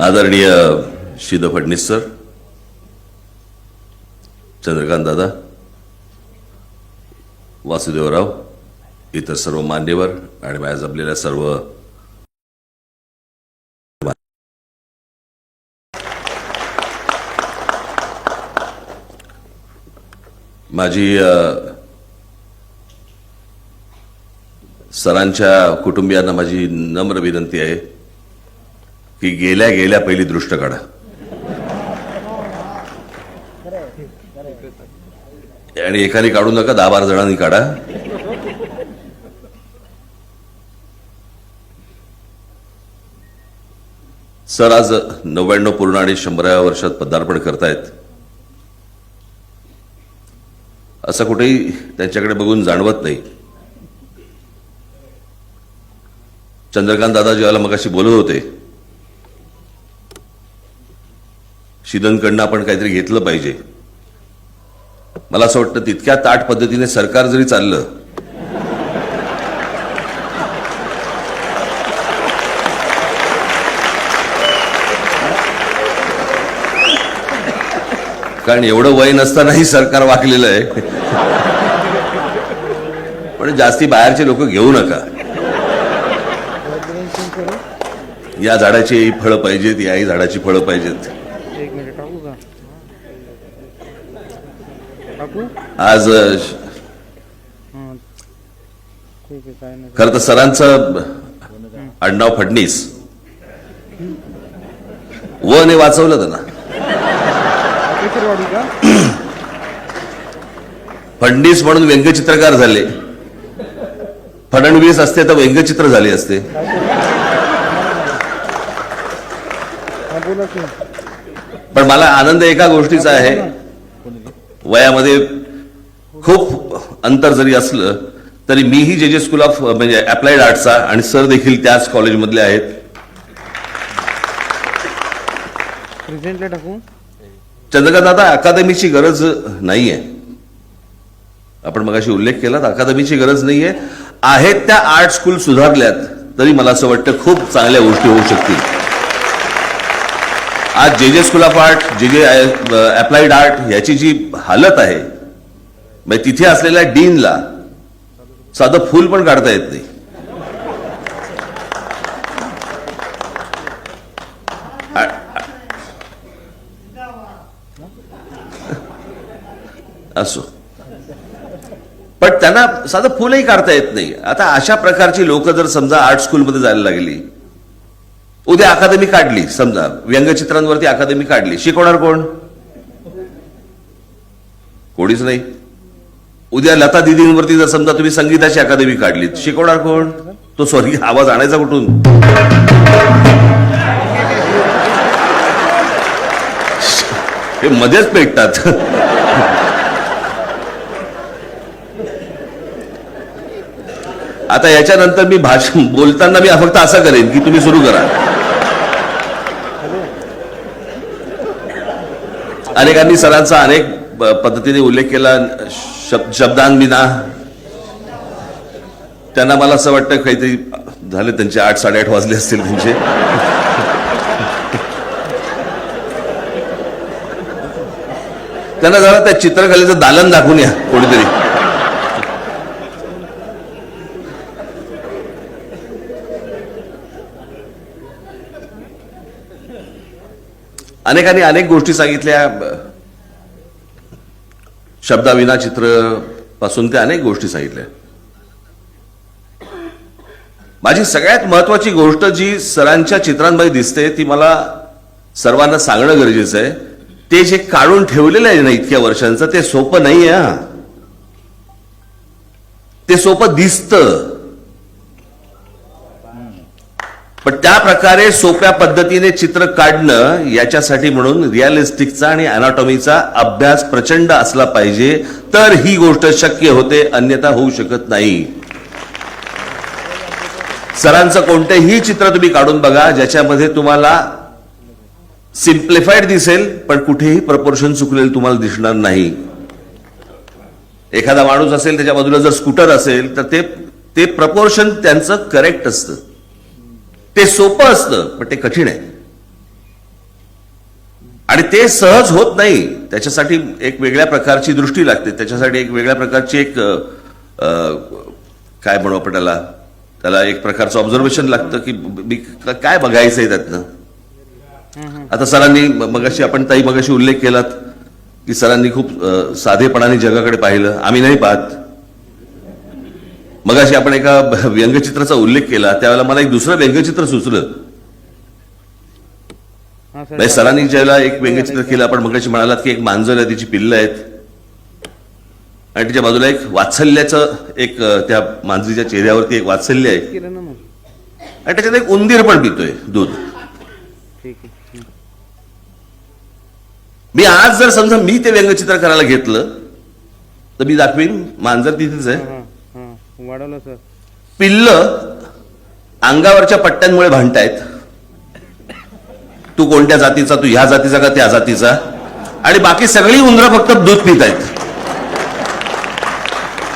आदरणीय शिद फडणीस सर चंद्रकांत दादा वासुदेवराव इतर सर्व मान्यवर आणि माझ्या जपलेल्या सर्व माझी सरांच्या कुटुंबियांना माझी नम्र विनंती आहे. की गेल्या गेल्या पहिली दृष्ट काढा. आणि एकाने काढू नका दहा बारा जणांनी काढा. सर आज नव्याण्णव पूर्ण आणि शंभराव्या वर्षात पदार्पण करतायत. असं कुठेही त्यांच्याकडे बघून जाणवत नाही. चंद्रकांत दादा जेव्हा मगाशी बोलत होते. शिदनकडनं आपण काहीतरी घेतलं पाहिजे. मला असं वाटतं तितक्या ताट पद्धतीने सरकार जरी चाललं कारण एवढं वय नसतानाही सरकार वाकलेलं आहे. पण जास्ती बाहेरचे लोक घेऊ नका. या झाडाची फळं पाहिजेत याही झाडाची फळं पाहिजेत एक मिनिट टाकू का टाकू आज खरं तर सरांचं आडनाव फडणीस. व ने वाचवलं त्यांना. फडणीस म्हणून व्यंगचित्रकार झाले. फडणवीस असते तर व्यंगचित्र झाले असते. पण मला आनंद एका गोष्टीचा आहे. वयामध्ये खूप अंतर जरी असलं तरी मीही जे जे स्कूल ऑफ म्हणजे अप्लाइड आर्टचा आणि सर देखील त्याच कॉलेजमधले आहेत. चंद्रकांत आता अकादमीची गरज नाहीये. आपण मगाशी उल्लेख केला तर अकादमीची गरज नाहीये. आहेत त्या आर्ट स्कूल सुधारल्यात तरी मला असं वाटतं खूप चांगल्या गोष्टी होऊ शकतील. आज जे जे स्कूल ऑफ आर्ट जे जे अप्लाइड आर्ट याची जी हालत आहे म्हणजे तिथे असलेल्या डीनला साधं फूल पण काढता येत नाही. असो. पण त्यांना साधं फुलही काढता येत नाही. आता अशा प्रकारची लोक जर समजा आर्ट स्कूलमध्ये जायला लागली उद्या अकादमी काढली समजा व्यंगचित्रांवरती अकादमी काढली. शिकवणार कोण? कोणीच नाही. उद्या लता दिदींवरती जर समजा तुम्ही संगीताची अकादमी काढली शिकवणार कोण? तो स्वर्गीय आवाज आणायचा कुठून? हे मध्येच पेटतात. आता याच्यानंतर मी भाषण बोलताना मी फक्त असं करेन की तुम्ही सुरू करा. अनेकांनी सरांचा अनेक पद्धतीने उल्लेख केला शब त्यांना मला असं वाटतं काहीतरी झाले त्यांचे आठ साडेआठ वाजले असतील त्यांचे त्यांना जरा त्या चित्रकलेचं दालन दाखवून या कोणीतरी. अनेकांनी अनेक गोष्टी सांगितल्या. शब्दाविना चित्रपासून ते अनेक गोष्टी सांगितल्या. माझी सगळ्यात महत्वाची गोष्ट जी सरांच्या चित्रांमध्ये दिसते ती मला सर्वांना सांगणं गरजेचं आहे. ते जे काढून ठेवलेलं आहे ना इतक्या वर्षांचं ते सोपं नाही आहे ते सोपं दिसतं. पण त्या प्रकारे सोप्या पद्धतीने चित्र काढणं याच्यासाठी म्हणून रिअलिस्टिकचा आणि अनाटॉमीचा अभ्यास प्रचंड असला पाहिजे तर ही गोष्ट शक्य होते अन्यथा होऊ शकत नाही. सरांचं कोणतेही चित्र तुम्ही काढून बघा ज्याच्यामध्ये तुम्हाला सिम्प्लिफाईड दिसेल पण कुठेही प्रपोर्शन चुकलेलं तुम्हाला दिसणार नाही. एखादा माणूस असेल त्याच्या बाजूला जर स्कूटर असेल तर ते ते प्रपोर्शन त्यांचं करेक्ट असतं. ते सोपं असतं पण ते कठीण आहे. आणि ते सहज होत नाही त्याच्यासाठी एक वेगळ्या प्रकारची दृष्टी लागते. त्याच्यासाठी एक वेगळ्या प्रकारची एक काय म्हणू आपण त्याला? त्याला एक प्रकारचं ऑब्झर्वेशन लागतं की मी काय बघायचं आहे त्यातनं? आता सरांनी मगाशी आपण ताई मगाशी उल्लेख केलात की सरांनी खूप साधेपणाने जगाकडे पाहिलं. आम्ही नाही पाहत. मगाशी आपण एका व्यंगचित्राचा उल्लेख केला त्यावेळेला मला एक दुसरं व्यंगचित्र सुचलं. हा सर. म्हणजे सरांनी ज्याला एक व्यंगचित्र केलं आपण मगाशी म्हणालात की एक मांजर आहे तिची पिल्ल आहेत. आणि तिच्या बाजूला एक वात्सल्याचं एक त्या मांजरीच्या चेहऱ्यावरती एक वात्सल्य आहे. आणि त्याच्यात एक उंदीर पण पितोय दूध. मी आज जर समजा मी ते व्यंगचित्र करायला घेतलं तर मी दाखवीन मांजर तिथेच आहे. वाढवलं सर. पिल्ल अंगावरच्या पट्ट्यांमुळे भांडतायत. तू कोणत्या जातीचा तू ह्या जातीचा का त्या जातीचा? आणि बाकी सगळी उंदरं फक्त दूध पित आहेत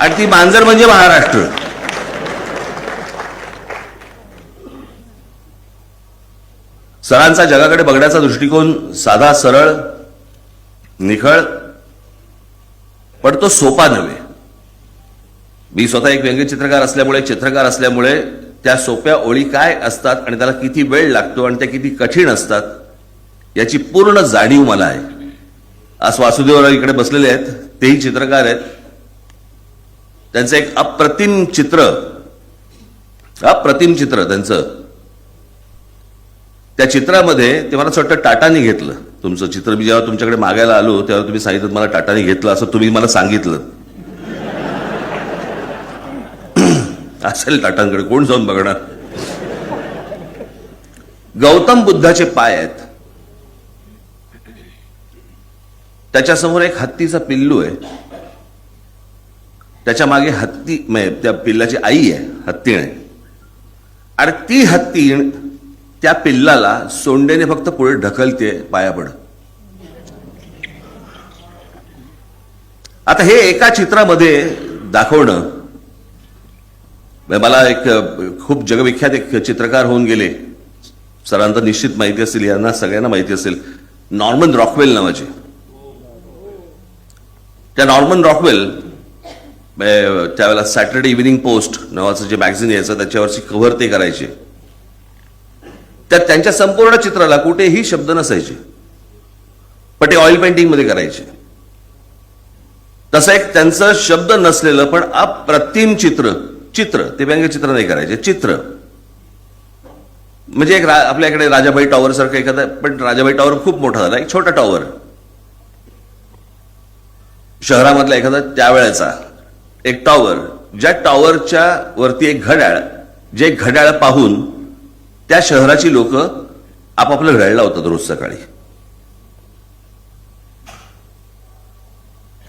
आणि ती मांजर म्हणजे महाराष्ट्र. सरांचा जगाकडे बघण्याचा दृष्टिकोन साधा सरळ निखळ पण तो सोपा नव्हे. मी स्वतः एक व्यंगचित्रकार असल्यामुळे चित्रकार असल्यामुळे त्या सोप्या ओळी काय असतात आणि त्याला किती वेळ लागतो आणि त्या किती कठीण असतात याची पूर्ण जाणीव मला आहे. आज वासुदेवराव इकडे बसलेले आहेत तेही चित्रकार आहेत. त्यांचं एक अप्रतिम चित्र अप्रतिम चित्र त्यांचं. त्या चित्रामध्ये ते मला असं वाटतं टाटाने घेतलं. तुमचं चित्र मी जेव्हा तुमच्याकडे मागायला आलो तेव्हा तुम्ही सांगितलं मला टाटाने घेतलं असं तुम्ही मला सांगितलं. असेल ताटांकडे कोण जाऊन बघणार? गौतम बुद्धाचे पाय आहेत. त्याच्यासमोर एक हत्तीचा पिल्लू आहे. त्याच्यामागे हत्ती म्हणजे त्या पिल्लाची आई आहे हत्तीण अरे आणि ती हत्तीण त्या पिल्लाला सोंडेने फक्त पुढे ढकलते पायापड आता हे एका चित्रामध्ये दाखवणं म्हणजे मला एक खूप जगविख्यात एक चित्रकार होऊन गेले. सरांना निश्चित माहिती असेल यांना सगळ्यांना माहिती असेल. नॉर्मन रॉकवेल नावाचे. त्या नॉर्मन रॉकवेल त्यावेळेला सॅटर्डे इव्हिनिंग पोस्ट नावाचं जे मॅगझिन यायचं त्याच्यावरची कव्हर ते करायचे. त्यात त्यांच्या संपूर्ण चित्राला कुठेही शब्द नसायचे. पण ते ऑइल पेंटिंगमध्ये करायचे. तसं एक त्यांचं शब्द नसलेलं पण अप्रतिम चित्र चित्र ते व्यंगचित्र नाही करायचे चित्र. म्हणजे एक रा- आपल्याकडे राजाबाई टॉवर सारखं एखादा पण राजाबाई टॉवर खूप मोठा झाला एक छोटा टॉवर शहरामधला एखादा त्यावेळेचा एक टॉवर ज्या टॉवरच्या वरती एक घड्याळ जे घड्याळ पाहून त्या शहराची लोक आपापलं घड्याळ लावतात रोज सकाळी.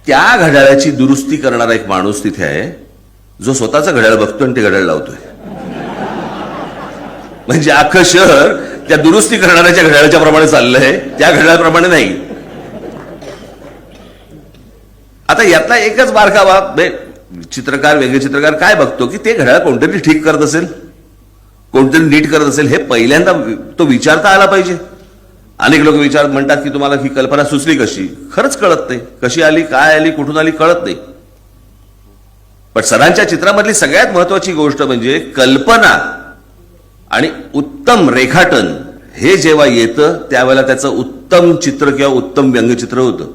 त्या घड्याळाची दुरुस्ती करणारा एक माणूस तिथे आहे. जो स्वतःचा घड्याळ बघतो आणि ते घड्याळ लावतोय. म्हणजे अख्खं शहर त्या दुरुस्ती करणाऱ्याच्या घड्याळाच्या प्रमाणे चाललंय त्या घड्याळाप्रमाणे नाही. आता यातला एकच बारकावा बे- चित्रकार वेगळे चित्रकार काय बघतो की ते घड्याळ कोणतरी ठीक करत असेल कोणतरी नीट करत असेल हे पहिल्यांदा तो विचारता आला पाहिजे. अनेक लोक विचार म्हणतात की तुम्हाला ही कल्पना सुचली कशी? खरंच कळत नाही. कशी आली काय आली कुठून आली कळत नाही. पण सरांच्या चित्रामधली सगळ्यात महत्वाची गोष्ट म्हणजे कल्पना आणि उत्तम रेखाटन हे जेव्हा येतं त्यावेळेला त्याचं उत्तम चित्र किंवा उत्तम व्यंगचित्र होतं.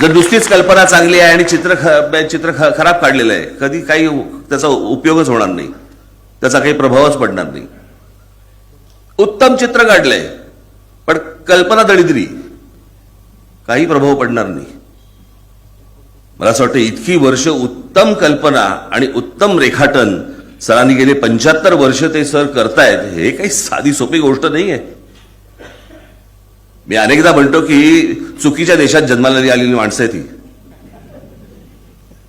जर नुसतीच कल्पना चांगली आहे आणि चित्र ख- चित्र ख- खराब काढलेलं आहे कधी काही त्याचा उपयोगच होणार नाही. त्याचा काही प्रभावच पडणार नाही. उत्तम चित्र काढलंय पण कल्पना दळिद्री काही प्रभाव पडणार नाही. मला असं वाटतं इतकी वर्ष उत्तम कल्पना आणि उत्तम रेखाटन सरांनी गेले पंच्याहत्तर वर्ष ते सर करतायत हे काही साधी सोपी गोष्ट नाही आहे मी अनेकदा म्हणतो की चुकीच्या देशात जन्माला आलेली माणसं आहे ती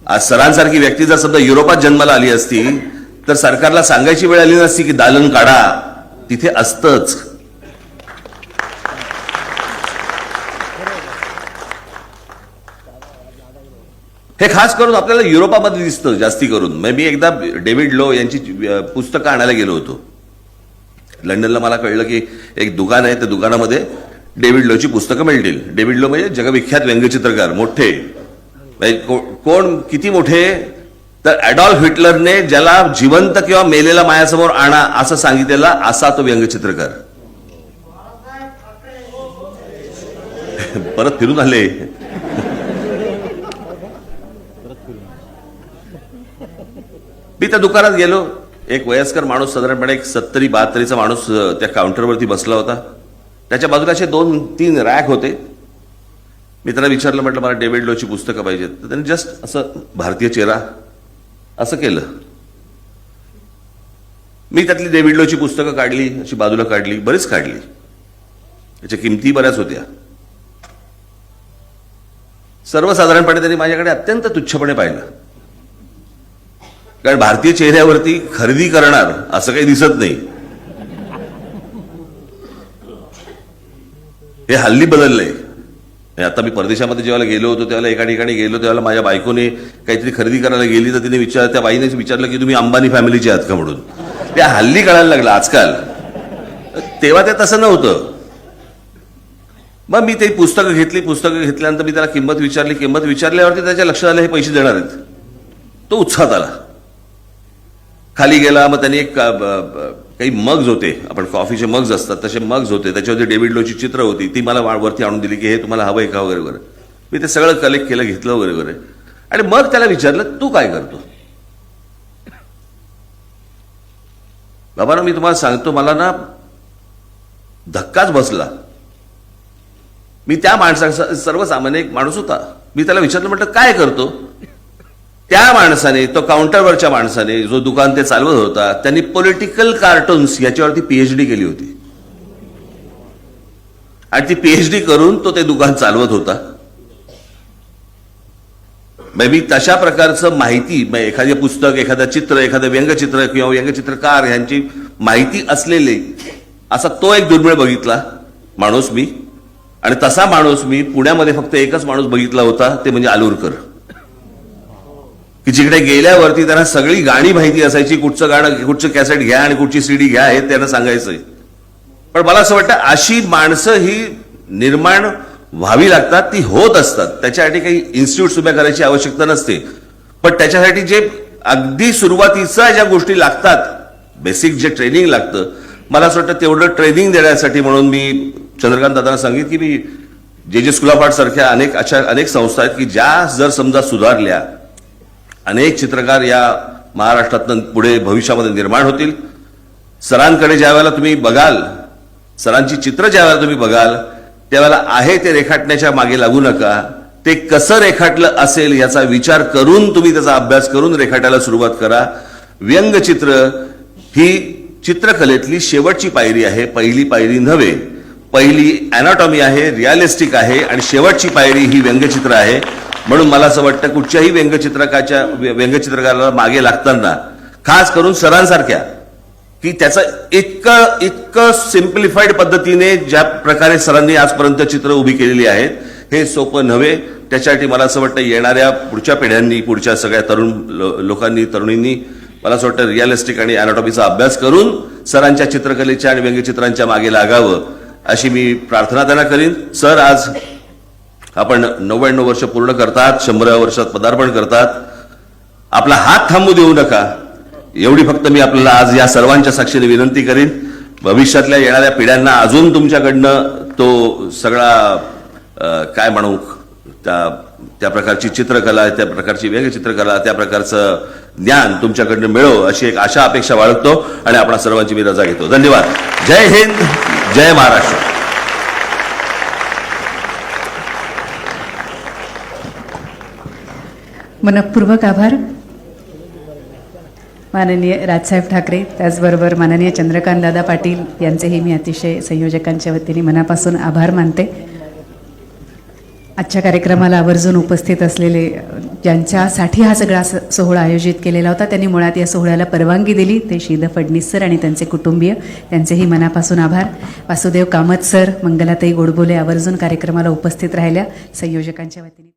आज सरांसारखी व्यक्ती जर समजा युरोपात जन्माला आली असती तर सरकारला सांगायची वेळ आली नसती की दालन काढा तिथे असतंच. हे खास करून आपल्याला युरोपामध्ये दिसतं जास्ती करून. मी एकदा डेव्हिड लो यांची पुस्तकं आणायला गेलो होतो. लंडनला मला कळलं की एक दुकान आहे त्या दुकानामध्ये डेव्हिड लोची पुस्तकं मिळतील. डेव्हिड लो म्हणजे जगविख्यात व्यंगचित्रकार मोठे. म्हणजे कोण किती मोठे? तर ॲडॉल्फ हिटलरने ज्याला जिवंत किंवा मेलेला मायासमोर आणा असं सांगितलेला असा तो व्यंगचित्रकार. परत फिरून आले. मी त्या दुकानात गेलो. एक वयस्कर माणूस साधारणपणे एक सत्तरी बहात्तरीचा माणूस त्या काउंटरवरती बसला होता. त्याच्या बाजूला असे दोन तीन रॅक होते. मी त्याला विचारलं म्हटलं मला डेव्हिड लोची पुस्तकं पाहिजेत. तर त्याने जस्ट असं भारतीय चेहरा असं केलं. मी त्यातली डेव्हिड लोची पुस्तकं काढली अशी बाजूला काढली बरीच काढली. त्याच्या किमती बऱ्याच होत्या. सर्वसाधारणपणे त्यांनी माझ्याकडे अत्यंत तुच्छपणे पाहिलं. कारण भारतीय चेहऱ्यावरती खरेदी करणार असं काही दिसत नाही. हे हल्ली बदललंय. आता मी परदेशामध्ये जेव्हा गेलो होतो तेव्हा एका ठिकाणी गेलो तेव्हा माझ्या बायकोने काहीतरी खरेदी करायला गेली तर तिने विचार त्या बाईने विचारलं की तुम्ही अंबानी फॅमिलीचे आहात का म्हणून. त्या हल्ली कळायला लागलं आजकाल. तेव्हा ते तसं नव्हतं. मग मी ते पुस्तकं घेतली पुस्तकं घेतल्यानंतर मी त्याला किंमत विचारली किंमत विचारल्यावरती त्याच्या लक्षात आलं हे पैसे देणार आहेत. तो उत्साहात आला. खाली गेला मग त्यांनी एक काही मग्ज होते. आपण कॉफीचे मग्ज असतात तसे मग्ज होते. त्याच्यावरती डेव्हिड लोची चित्र होती. ती मला वरती आणून दिली की हे तुम्हाला हवं आहे का? वगैरे वगैरे. मी ते सगळं कलेक्ट केलं घेतलं वगैरे वगैरे. आणि मग त्याला विचारलं तू काय करतो? बाबा ना मी तुम्हाला सांगतो मला ना धक्काच बसला. मी त्या माणसा सर्वसामान्य एक माणूस होता. मी त्याला विचारलं म्हटलं काय करतो? त्या माणसाने तो काउंटरवरच्या माणसाने जो दुकान ते चालवत होता त्यांनी पॉलिटिकल कार्टून्स याच्यावरती पीएचडी केली होती. आणि ती पीएचडी करून तो ते दुकान चालवत होता. मी तशा प्रकारचं माहिती एखादे एखादं पुस्तक एखादं चित्र एखादं व्यंगचित्र किंवा व्यंगचित्रकार यांची माहिती असलेले असा तो एक दुर्मिळ बघितला माणूस मी. आणि तसा माणूस मी पुण्यामध्ये फक्त एकच माणूस बघितला होता ते म्हणजे आलूरकर. की जिकडे गेल्यावरती त्यांना सगळी गाणी माहिती असायची कुठचं गाणं कुठचं कॅसेट घ्या आणि कुठची सीडी घ्या हे त्यांना सांगायचंय पण मला असं वाटतं अशी माणसं ही निर्माण व्हावी लागतात ती होत असतात. त्याच्यासाठी काही इन्स्टिट्यूट उभ्या करायची आवश्यकता नसते. पण त्याच्यासाठी जे अगदी सुरुवातीचा ज्या गोष्टी लागतात बेसिक जे ट्रेनिंग लागतं मला असं वाटतं तेवढं ट्रेनिंग देण्यासाठी म्हणून मी चंद्रकांत दादांना सांगितलं की मी जे जे स्कूल ऑफ आर्ट सारख्या अनेक अशा अनेक संस्था आहेत की ज्या जर समजा सुधारल्या अनेक चित्रकार या महाराष्ट्रातनं पुढे भविष्यामध्ये निर्माण होतील. सरांकडे ज्या वेळेला तुम्ही बघाल सरांची चित्र ज्या वेळेला तुम्ही बघाल त्यावेळेला आहे ते रेखाटण्याच्या मागे लागू नका. ते कसं रेखाटलं असेल याचा विचार करून तुम्ही त्याचा अभ्यास करून रेखाटायला सुरुवात करा. व्यंगचित्र ही चित्रकलेतली शेवटची पायरी आहे पहिली पायरी नव्हे. पहिली अॅनाटॉमी आहे रिअलिस्टिक आहे आणि शेवटची पायरी ही व्यंगचित्र आहे. म्हणून मला असं वाटतं कुठच्याही व्यंगचित्रकाच्या व्यंगचित्रकाराला मागे लागताना खास करून सरांसारख्या की त्याचं इतकं इतकं सिम्प्लिफाईड पद्धतीने ज्या प्रकारे सरांनी आजपर्यंत चित्र उभी केलेली आहेत हे सोपं नव्हे. त्याच्यासाठी मला असं वाटतं येणाऱ्या पुढच्या पिढ्यांनी पुढच्या सगळ्या तरुण लोकांनी तरुणींनी मला असं वाटतं रिअलिस्टिक आणि अॅनाटॉमीचा अभ्यास करून सरांच्या चित्रकलेच्या आणि व्यंगचित्रांच्या मागे लागावं अशी मी प्रार्थना त्यांना करीन. सर आज आपण नव्याण्णव वर्ष पूर्ण करतात शंभराव्या वर्षात पदार्पण करतात. आपला हात थांबू देऊ नका. एवढी फक्त मी आपल्याला आज या सर्वांच्या साक्षीने विनंती करीन. भविष्यातल्या येणाऱ्या पिढ्यांना अजून तुमच्याकडनं तो सगळा काय म्हणू त्या त्या प्रकारची चित्रकला त्या प्रकारची व्यंगचित्रकला त्या प्रकारचं ज्ञान तुमच्याकडनं मिळो अशी एक आशा अपेक्षा बाळगतो आणि आपणा सर्वांची मी रजा घेतो. धन्यवाद. जय हिंद जय महाराष्ट्र. मनपूर्वक आभार. माननीय राजसाहेब ठाकरे त्याचबरोबर माननीय चंद्रकांतदादा पाटील यांचेही मी अतिशय संयोजकांच्या वतीने मनापासून आभार मानते. आजच्या कार्यक्रमाला आवर्जून उपस्थित असलेले ज्यांच्यासाठी हा सगळा स- सोहळा आयोजित केलेला होता त्यांनी मुळात या सोहळ्याला परवानगी दिली. ते शीद फडणीस सर आणि त्यांचे कुटुंबीय त्यांचेही मनापासून आभार. वासुदेव कामत सर मंगलाताई गोडबोले आवर्जून कार्यक्रमाला उपस्थित राहिल्या. संयोजकांच्या वतीने